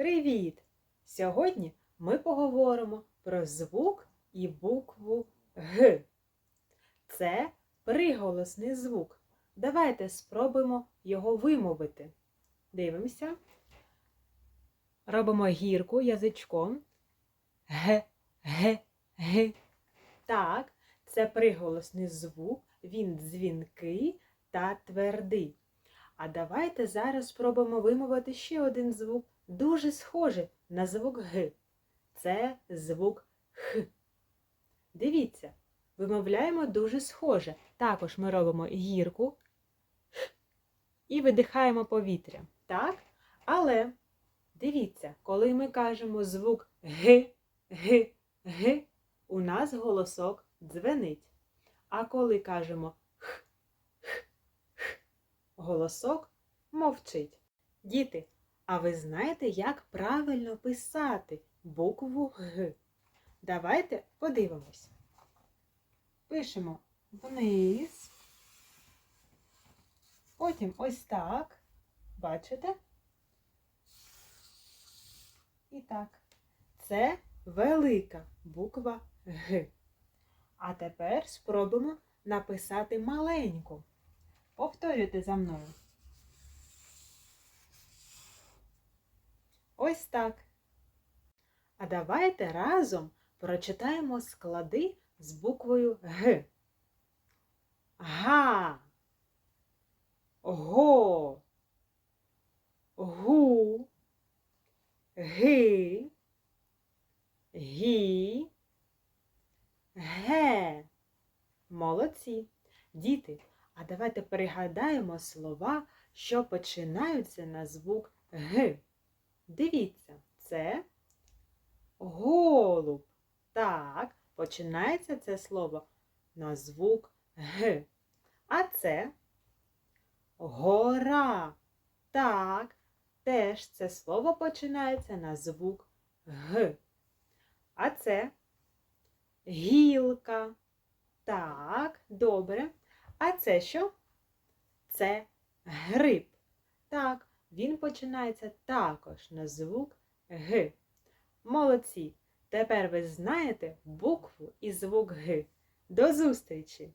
Привіт! Сьогодні ми поговоримо про звук і букву Г. Це приголосний звук. Давайте спробуємо його вимовити. Дивимося. Робимо гірку язичком. Г, Г, Г. Так, це приголосний звук, він дзвінкий та твердий. А давайте зараз спробуємо вимовити ще один звук, дуже схожий на звук Г. Це звук Х. Дивіться, вимовляємо дуже схоже. Також ми робимо гірку і видихаємо повітря. Так? Але дивіться, коли ми кажемо звук Г, Г, Г, у нас голосок дзвенить. А коли кажемо голосок мовчить. Діти, а ви знаєте, як правильно писати букву Г? Давайте подивимось. Пишемо вниз. Потім ось так. Бачите? І так. Це велика буква Г. А тепер спробуємо написати маленьку. Повторюйте за мною. Ось так. А давайте разом прочитаємо склади з буквою Г. Га. Го. Гу. Ги. Гі. Ге. Молодці. Діти, а давайте пригадаємо слова, що починаються на звук Г. Дивіться, це голуб. Так, починається це слово на звук Г. А це гора. Так, теж це слово починається на звук Г. А це гілка. Так, добре. А це що? Це гриб. Так, він починається також на звук Г. Молодці! Тепер ви знаєте букву і звук Г. До зустрічі!